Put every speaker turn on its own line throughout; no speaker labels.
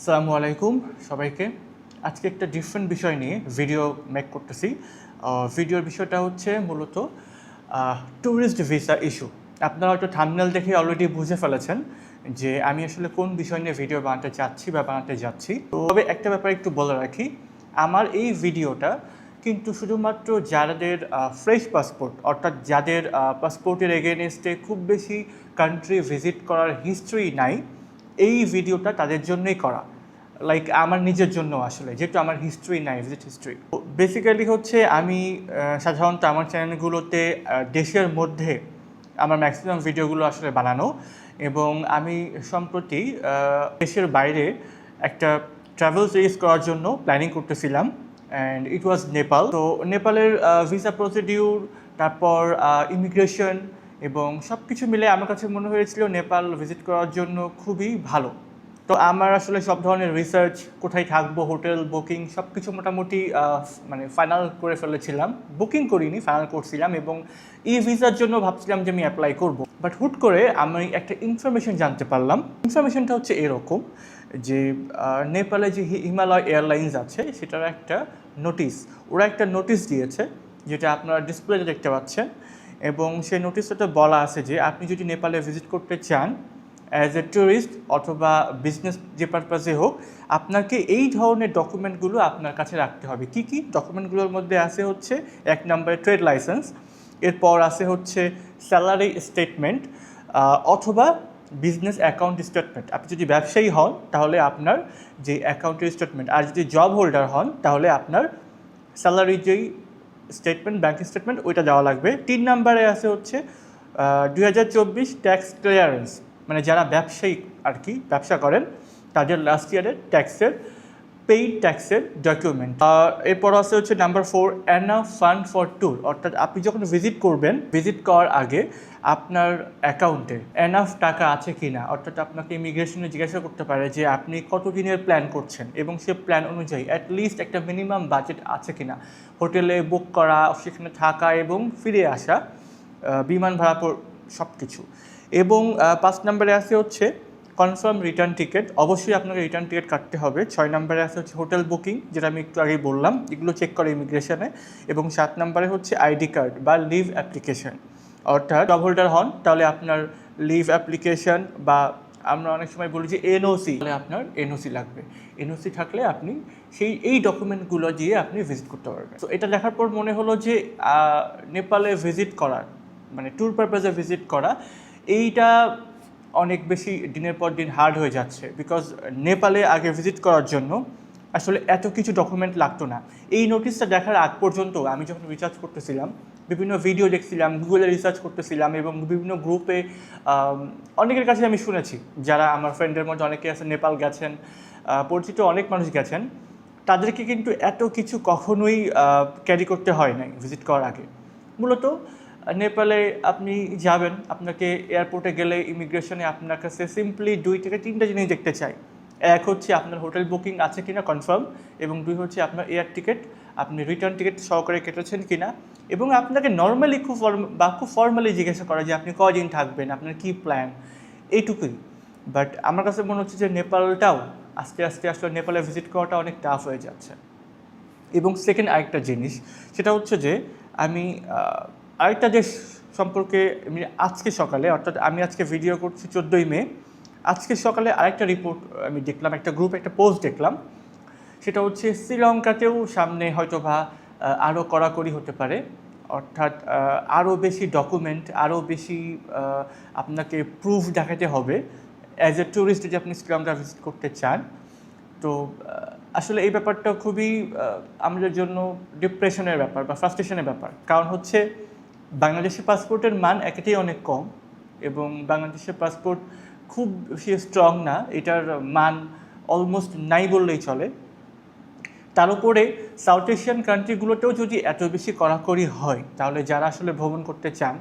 আসসালামু আলাইকুম সবাইকে। আজকে একটা ডিফারেন্ট বিষয় নিয়ে ভিডিও মেক করতেছি। ভিডিওর বিষয়টা হচ্ছে মূলত ট্যুরিস্ট ভিসা ইস্যু আপনারা হয়তো থামনেল দেখে অলরেডি বুঝে ফেলেছেন যে আমি আসলে কোন বিষয় নিয়ে ভিডিও বানাতে চাচ্ছি বা বানাতে যাচ্ছি। তবে একটা ব্যাপার একটু বলে রাখি, আমার এই ভিডিওটা কিন্তু শুধুমাত্র যাদের ফ্রেশ পাসপোর্ট অর্থাৎ যাদের পাসপোর্টের এগেনস্টে খুব বেশি কান্ট্রি ভিজিট করার হিস্ট্রি নাই এই ভিডিওটা তাদের জন্যই করা। লাইক আমার নিজের জন্য আসলে, যেহেতু আমার হিস্ট্রি নাই ভিজিট হিস্ট্রি বেসিক্যালি হচ্ছে আমি সাধারণত আমার চ্যানেলগুলোতে দেশের মধ্যে আমার ম্যাক্সিমাম ভিডিওগুলো আসলে বানানো এবং আমি সম্প্রতি দেশের বাইরে একটা ট্রাভেল সিরিজ করার জন্য প্ল্যানিং করতেছিলাম অ্যান্ড ইট ওয়াজ নেপাল তো নেপালের ভিসা প্রসিডিউর তারপর ইমিগ্রেশন এবং সব কিছু মিলে আমার কাছে মনে হয়েছিল নেপাল ভিজিট করার জন্য খুবই ভালো। তো আমার আসলে সব ধরনের রিসার্চ কোথায় থাকব, হোটেল বুকিং সব কিছু মোটামুটি মানে ফাইনাল করে ফেলেছিলাম। বুকিং করিনি ফাইনাল করছিলাম এবং ই ভিসার জন্য ভাবছিলাম যে আমি অ্যাপ্লাই করব। বাট হুট করে আমি একটা ইনফরমেশন জানতে পারলাম। ইনফরমেশনটা হচ্ছে এরকম যে নেপালে যে হিমালয় এয়ারলাইন্স আছে, সেটার একটা নোটিশ ওরা একটা নোটিশ দিয়েছে, যেটা আপনারা ডিসপ্লেতে দেখতে পাচ্ছেন। এবং সেই নোটিশটাতে বলা আছে যে আপনি যদি নেপালে ভিজিট করতে চান অ্যাজ এ ট্যুরিস্ট অথবা বিজনেস যে পারপাসে হোক, আপনাকে এই ধরনের ডকুমেন্টগুলো আপনার কাছে রাখতে হবে। কি কি? ডকুমেন্টগুলোর মধ্যে আছে হচ্ছে এক নম্বরে ট্রেড লাইসেন্স এরপর আছে হচ্ছে স্যালারি স্টেটমেন্ট অথবা বিজনেস অ্যাকাউন্ট স্টেটমেন্ট আপনি যদি ব্যবসায়ী হন, তাহলে আপনার যে অ্যাকাউন্টের স্টেটমেন্ট আর যদি জব হোল্ডার হন, তাহলে আপনার স্যালারি যেই স্টেটমেন্ট ব্যাংক স্টেটমেন্ট ওইটা দেওয়া লাগবে। তিন নাম্বারে আছে হচ্ছে দুই হাজার চব্বিশ ট্যাক্স ক্লিয়ারেন্স মানে যারা ব্যবসায়ী আর কি, ব্যবসা করেন, তাদের লাস্ট ইয়ারের ট্যাক্সের পেইড ট্যাক্সের ডকুমেন্ট এরপর আছে হচ্ছে নাম্বার ফোর অ্যানা ফান্ড ফর ট্যুর অর্থাৎ আপনি যখন ভিজিট করবেন ভিজিট করার আগে আপনার অ্যাকাউন্টে এনাফ টাকা আছে কি না অর্থাৎ আপনাকে ইমিগ্রেশনে জিজ্ঞাসা করতে পারে যে আপনি কত দিনের প্ল্যান করছেন এবং সে প্ল্যান অনুযায়ী অ্যাটলিস্ট একটা মিনিমাম বাজেট আছে কি না হোটেলে বুক করা, সেখানে থাকা এবং ফিরে আসা বিমান ভাড়া সব কিছু এবং পাঁচ নম্বরে আছে হচ্ছে কনফার্ম রিটার্ন টিকিট অবশ্যই আপনাকে রিটার্ন টিকিট কাটতে হবে। ছয় নম্বরে আছে হচ্ছে হোটেল বুকিং যেটা আমি একটু আগেই বললাম। এগুলো চেক করে ইমিগ্রেশনে এবং সাত নম্বরে হচ্ছে আইডি কার্ড বা লিভ অ্যাপ্লিকেশন অর্থাৎ জব হোল্ডার হন, তাহলে আপনার লিভ অ্যাপ্লিকেশন বা আমরা অনেক সময় বলি যে এনওসি তাহলে আপনার এনওসি লাগবে। এনওসি থাকলে আপনি সেই, এই ডকুমেন্টগুলো দিয়ে আপনি ভিজিট করতে পারবেন। তো এটা দেখার পর মনে হলো যে নেপালে ভিজিট করার মানে ট্যুর পারপাসে ভিজিট করা, এইটা অনেক বেশি দিনের পর দিন হার্ড হয়ে যাচ্ছে। বিকজ নেপালে আগে ভিজিট করার জন্য আসলে এত কিছু ডকুমেন্ট লাগতো না। এই নোটিশটা দেখার আগ পর্যন্ত আমি যখন রিসার্চ করতেছিলাম, বিভিন্ন ভিডিও দেখছিলাম গুগলে রিসার্চ করতেছিলাম এবং বিভিন্ন গ্রুপে অনেকের কাছে আমি শুনেছি যারা আমার ফ্রেন্ডের মধ্যে অনেকে আছে, নেপাল গেছেন পরিচিত অনেক মানুষ গেছেন, তাদেরকে কিন্তু এত কিছু কখনোই ক্যারি করতে হয় নাই ভিজিট করার আগে। মূলত নেপালে আপনি যাবেন, আপনাকে এয়ারপোর্টে গেলে ইমিগ্রেশনে আপনার কাছে সিম্পলি দুই থেকে তিনটা জিনিস দেখতে চাই। এক হচ্ছে আপনার হোটেল বুকিং আছে কিনা কনফার্ম এবং দুই হচ্ছে আপনার এয়ার টিকিট আপনি রিটার্ন টিকিট সহকারে কেটেছেন কিনা এবং আপনাকে নর্মালি খুব বা খুব ফর্মালি জিজ্ঞাসা করা যে আপনি কদিন থাকবেন, আপনার কী প্ল্যান এইটুকুই। বাট আমার কাছে মনে হচ্ছে যে নেপালটাও আস্তে আস্তে আসলে নেপালে ভিজিট করাটা অনেক টাফ হয়ে যাচ্ছে। এবং সেকেন্ড আরেকটা জিনিস, সেটা হচ্ছে যে আমি আরেকটা দেশ সম্পর্কে আজকে সকালে, অর্থাৎ আমি আজকে ভিডিও করছি চোদ্দোই মে, আজকে সকালে আরেকটা রিপোর্ট আমি দেখলাম, একটা গ্রুপ একটা পোস্ট দেখলাম। সেটা হচ্ছে শ্রীলঙ্কাতেও সামনে হয়তো বা আরও কড়াকড়ি হতে পারে। অর্থাৎ আরও বেশি ডকুমেন্ট আরও বেশি আপনাকে প্রুফ দেখাতে হবে। অ্যাজ এ ট্যুরিস্ট যদি আপনি শ্রীলঙ্কা ভিজিট করতে চান, তো আসলে এই ব্যাপারটা খুবই আমাদের জন্য ডিপ্রেশনের ব্যাপার বা ফ্রাস্ট্রেশনের ব্যাপার। কারণ হচ্ছে বাংলাদেশের পাসপোর্টের মান একেতেই অনেক কম এবং বাংলাদেশের পাসপোর্ট খুব বেশি স্ট্রং না। এটার মান অলমোস্ট নাই বললেই চলে। তার উপরে সাউথ এশিয়ান কান্ট্রিগুলোতেও যদি এত বেশি কড়াকড়ি হয়, তাহলে যারা আসলে ভ্রমণ করতে চান,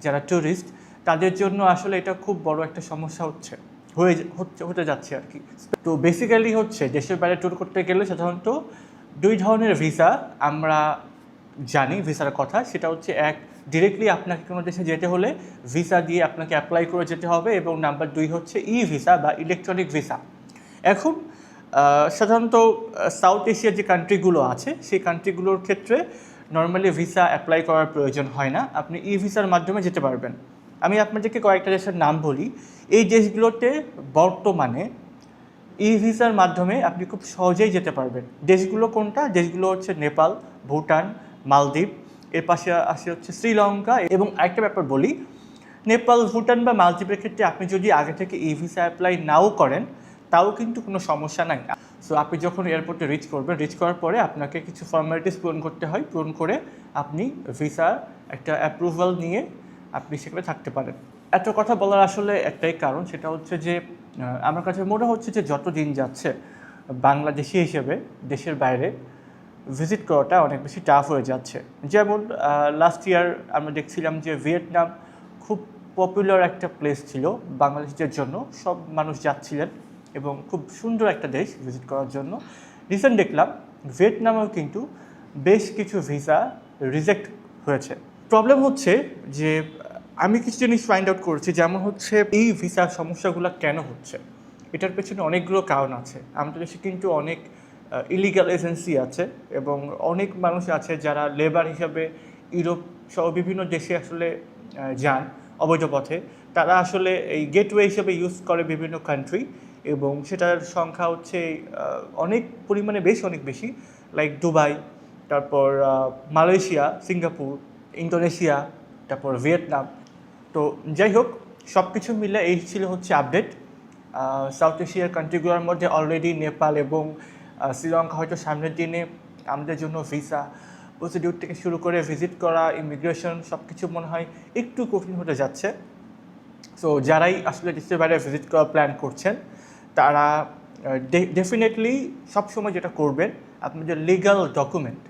যারা ট্যুরিস্ট তাদের জন্য আসলে এটা খুব বড় একটা সমস্যা হচ্ছে। হয়ে হচ্ছে, হতে যাচ্ছে আর কি। তো বেসিক্যালি হচ্ছে, দেশের বাইরে ট্যুর করতে গেলে সাধারণত দুই ধরনের ভিসা আমরা জানি, ভিসার কথা, সেটা হচ্ছে এক ডিরেক্টলি আপনাকে কোনো দেশে যেতে হলে ভিসা দিয়ে আপনাকে অ্যাপ্লাই করে যেতে হবে এবং নাম্বার দুই হচ্ছে ই ভিসা বা ইলেকট্রনিক ভিসা এখন সাধারণত সাউথ এশিয়ার যে কান্ট্রিগুলো আছে, সেই কান্ট্রিগুলোর ক্ষেত্রে নর্মালি ভিসা অ্যাপ্লাই করার প্রয়োজন হয় না। আপনি ই ভিসার মাধ্যমে যেতে পারবেন। আমি আপনাদেরকে কয়েকটা দেশের নাম বলি। এই দেশগুলোতে বর্তমানে ই ভিসার মাধ্যমে আপনি খুব সহজেই যেতে পারবেন। দেশগুলো কোনটা? দেশগুলো হচ্ছে নেপাল, ভুটান মালদ্বীপ, এর পাশে আসে হচ্ছে শ্রীলঙ্কা এবং আরেকটা ব্যাপার বলি, নেপাল, ভুটান বা মালদ্বীপের ক্ষেত্রে আপনি যদি আগে থেকে ই ভিসা অ্যাপ্লাই নাও করেন, তাও কিন্তু কোনো সমস্যা নাই। সো আপনি যখন এয়ারপোর্টে রিচ করবেন রিচ করার পরে আপনাকে কিছু ফর্মালিটিস পূরণ করতে হয়, পূরণ করে আপনি ভিসা একটা অ্যাপ্রুভাল নিয়ে আপনি সেখানে থাকতে পারেন। এত কথা বলার আসলে একটাই কারণ, সেটা হচ্ছে যে আমার কাছে মনে হচ্ছে যে যত দিন যাচ্ছে, বাংলাদেশি হিসেবে, দেশের বাইরে ভিজিট করাটা অনেক বেশি টাফ হয়ে যাচ্ছে। যেমন লাস্ট ইয়ার আমরা দেখছিলাম যে ভিয়েতনাম খুব পপুলার একটা প্লেস ছিল বাংলাদেশিদের জন্য। সব মানুষ যাচ্ছিলেন এবং খুব সুন্দর একটা দেশ ভিজিট করার জন্য। রিসেন্ট দেখলাম, ভিয়েতনামেও কিন্তু বেশ কিছু ভিসা রিজেক্ট হয়েছে। প্রবলেম হচ্ছে যে, আমি কিছু জিনিস ফাইন্ড আউট করেছি যেমন হচ্ছে এই ভিসার সমস্যাগুলো কেন হচ্ছে? এটার পেছনে অনেকগুলো কারণ আছে। আমাদের দেশে কিন্তু অনেক ইলিগাল এজেন্সি আছে এবং অনেক মানুষ আছে যারা লেবার হিসাবে ইউরোপ সহ বিভিন্ন দেশে আসলে যান অবৈধ পথে। তারা আসলে এই গেটওয়ে হিসেবে ইউজ করে বিভিন্ন কান্ট্রি এবং সেটার সংখ্যা হচ্ছে অনেক পরিমাণে বেশ অনেক বেশি। লাইক দুবাই তারপর মালয়েশিয়া সিঙ্গাপুর ইন্দোনেশিয়া তারপর ভিয়েতনাম তো যাই হোক সব কিছু মিলে এই ছিল হচ্ছে আপডেট সাউথ এশিয়ার কান্ট্রিগুলোর মধ্যে অলরেডি নেপাল এবং শ্রীলঙ্কা হয়তো সামনের দিনে আমাদের জন্য ভিসা প্রসিডিউর থেকে শুরু করে ভিজিট করা ইমিগ্রেশন সব কিছু মনে হয় একটু কঠিন হতে যাচ্ছে। সো যারাই আসলে দেশের বাইরে ভিজিট করার প্ল্যান করছেন, তারা ডেফিনেটলি সবসময় যেটা করবেন আপনার যে লিগাল ডকুমেন্ট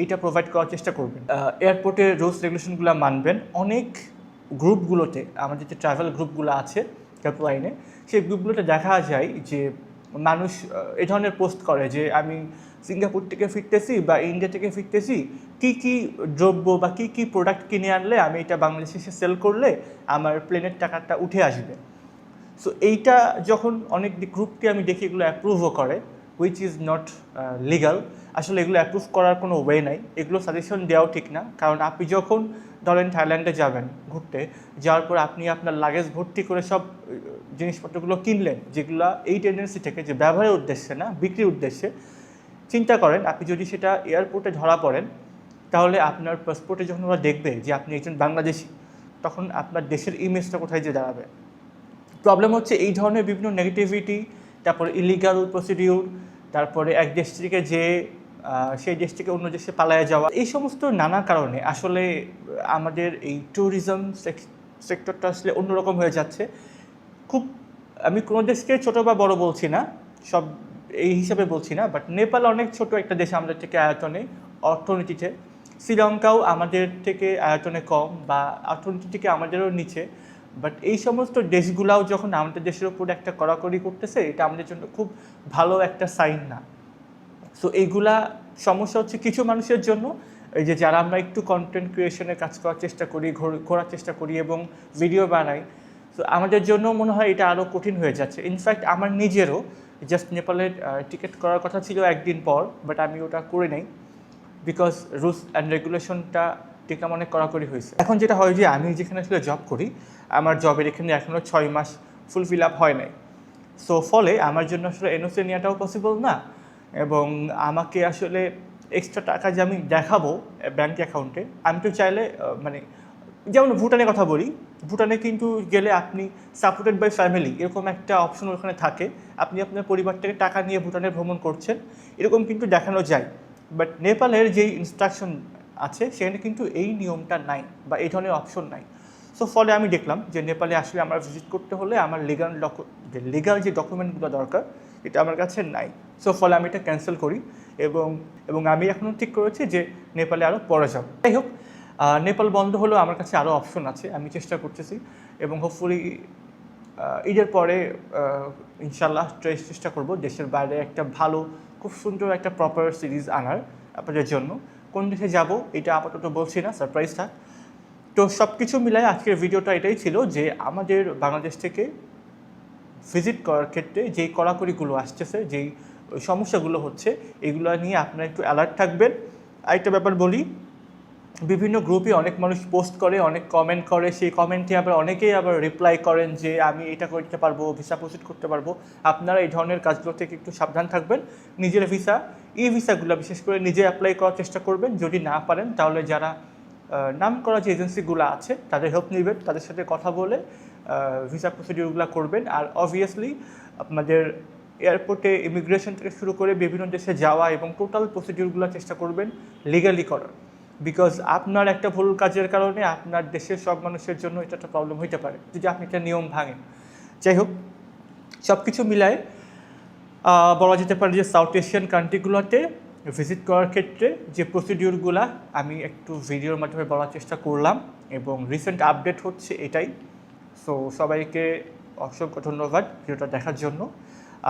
এইটা প্রোভাইড করার চেষ্টা করবেন। এয়ারপোর্টের রুলস রেগুলেশনগুলো মানবেন। অনেক গ্রুপগুলোতে আমাদের যে ট্রাভেল গ্রুপগুলো আছে হেল্পলাইনে সেই গ্রুপগুলোতে দেখা যায় যে মানুষ এ ধরনের পোস্ট করে যে আমি সিঙ্গাপুর থেকে ফিরতেছি বা ইন্ডিয়া থেকে ফিরতেছি, কি কি দ্রব্য বা কি কি প্রোডাক্ট কিনে আনলে আমি এটা বাংলাদেশে এসে সেল করলে আমার প্লেনের টাকাটা উঠে আসবে? সো এইটা যখন অনেক গ্রুপকে আমি দেখি এগুলো অ্যাপ্রুভও করে হুইচ ইজ নট লিগাল আসলে এগুলো অ্যাপ্রুভ করার কোনো ওয়ে নাই। এগুলো সাজেশন দেওয়াও ঠিক না। কারণ আপনি যখন ধরেন থাইল্যান্ডে যাবেন ঘুরতে, যাওয়ার পর আপনি আপনার লাগেজ ভর্তি করে সব জিনিসপত্রগুলো কিনলেন, যেগুলো এই টেন্ডেন্সি থেকে যে ব্যবহারের উদ্দেশ্যে না, বিক্রির উদ্দেশ্যে, চিন্তা করেন আপনি যদি সেটা এয়ারপোর্টে ধরা পড়েন, তাহলে আপনার পাসপোর্টে যখন ওরা দেখবে যে আপনি একজন বাংলাদেশি, তখন আপনার দেশের ইমেজটা কোথায় যে দাঁড়াবে। প্রবলেম হচ্ছে এই ধরনের বিভিন্ন নেগেটিভিটি তারপর ইলিগাল প্রসিডিউর তারপরে এক দেশ থেকে যে সেই দেশ থেকে অন্য দেশে পালায় যাওয়া, এই সমস্ত নানা কারণে আসলে আমাদের এই ট্যুরিজম সেক্টরটা আসলে অন্যরকম হয়ে যাচ্ছে। খুব, আমি কোনো দেশকে ছোট বা বড় বলছি না, সব এই হিসাবে বলছি না বাট নেপাল অনেক ছোট একটা দেশ আমাদের থেকে আয়তনে, অর্থনীতিতে। শ্রীলঙ্কাও আমাদের থেকে আয়তনে কম বা অর্থনীতি থেকে আমাদেরও নিচে। বাট এই সমস্ত দেশগুলাও যখন আমাদের দেশের উপর একটা কড়াকড়ি করতেছে, এটা আমাদের জন্য খুব ভালো একটা সাইন না। সো এইগুলা সমস্যা হচ্ছে কিছু মানুষের জন্য। এই যে যারা আমরা একটু কন্টেন্ট ক্রিয়েশনের কাজ করার চেষ্টা করি, ঘোর- ঘোরার চেষ্টা করি এবং ভিডিও বানাই, তো আমাদের জন্য মনে হয় এটা আরও কঠিন হয়ে যাচ্ছে। ইনফ্যাক্ট আমার নিজেরও জাস্ট নেপালের টিকিট করার কথা ছিল একদিন পর বাট আমি ওটা করে নেই। বিকজ রুলস অ্যান্ড রেগুলেশনটা টিকা অনেক কড়াকড়ি হয়েছে। এখন যেটা হয় যে আমি যেখানে আসলে জব করি, আমার জবের এখানে এখনও ছয় মাস ফুলফিল আপ হয় নাই। সো ফলে আমার জন্য আসলে এনওসি নেওয়াটাও পসিবল না এবং আমাকে আসলে এক্সট্রা টাকা যে আমি দেখাবো ব্যাঙ্ক অ্যাকাউন্টে আমি তো চাইলে মানে যেমন ভুটানের কথা বলি, ভুটানে কিন্তু গেলে আপনি সাপোর্টেড বাই ফ্যামিলি এরকম একটা অপশন ওখানে থাকে। আপনি আপনার পরিবার থেকে টাকা নিয়ে ভুটানে ভ্রমণ করছেন, এরকম কিন্তু দেখানো যায়। বাট নেপালের যেই ইনস্ট্রাকশন আছে, সেখানে কিন্তু এই নিয়মটা নাই বা এই ধরনের অপশন নাই। সো ফলে আমি দেখলাম যে নেপালে আসলে আমার ভিজিট করতে হলে আমার লিগাল যে লিগাল যে ডকুমেন্টগুলো দরকার, এটা আমার কাছে নাই। সো ফলে আমি এটা ক্যান্সেল করি এবং এবং আমি এখনও ঠিক করেছি যে নেপালে আরও পরে যাব। যাই হোক নেপাল বন্ধ হলেও আমার কাছে আরও অপশন আছে, আমি চেষ্টা করতেছি এবং হোপফুলি ঈদের পরে ইনশাল্লাহ চেষ্টা করব দেশের বাইরে একটা ভালো, খুব সুন্দর একটা প্রপার সিরিজ আনার আপনাদের জন্য। কোন দিকে যাব, এটা আপাতত বলছি না সারপ্রাইজ থাক তো সব কিছু মিলাই আজকের ভিডিওটা এটাই ছিল যে আমাদের বাংলাদেশ থেকে ভিজিট করার ক্ষেত্রে যেই কড়াকড়িগুলো আসতেছে, যেই সমস্যাগুলো হচ্ছে, এগুলো নিয়ে আপনারা একটু অ্যালার্ট থাকবেন। আরেকটা ব্যাপার বলি বিভিন্ন গ্রুপে অনেক মানুষ পোস্ট করে, অনেক কমেন্ট করে। সেই কমেন্টে আবার অনেকেই আবার রিপ্লাই করেন যে, আমি এটা করতে পারব ভিসা প্রসিড করতে পারব। আপনারা এই ধরনের কাজগুলো থেকে একটু সাবধান থাকবেন। নিজের ভিসা ই ভিসাগুলো বিশেষ করে নিজে অ্যাপ্লাই করার চেষ্টা করবেন। যদি না পারেন, তাহলে যারা নাম করা যে এজেন্সিগুলো আছে, তাদের হেল্প নেবেন। তাদের সাথে কথা বলে ভিসা প্রসিডিউরগুলো করবেন। আর অবভিয়াসলি আপনাদের এয়ারপোর্টে ইমিগ্রেশন থেকে শুরু করে বিভিন্ন দেশে যাওয়া এবং টোটাল প্রসিডিউরগুলো চেষ্টা করবেন লিগালি করার। বিকজ আপনার একটা ভুল কাজের কারণে আপনার দেশের সব মানুষের জন্য এটা একটা প্রবলেম হইতে পারে, যদি আপনি একটা নিয়ম ভাঙেন। যাই হোক সব কিছু মিলায় বলা যেতে পারে যে সাউথ এশিয়ান কান্ট্রিগুলোতে ভিজিট করার ক্ষেত্রে যে প্রসিডিউরগুলো আমি একটু ভিডিওর মাধ্যমে বলার চেষ্টা করলাম এবং রিসেন্ট আপডেট হচ্ছে এটাই। সো সবাইকে অসংখ্য ধন্যবাদ ভিডিওটা দেখার জন্য।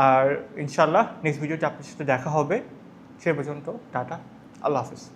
আর ইনশাল্লাহ নেক্সট ভিডিওতে আপনার সাথে দেখা হবে। সে পর্যন্ত, টাটা, আল্লাহ হাফিজ।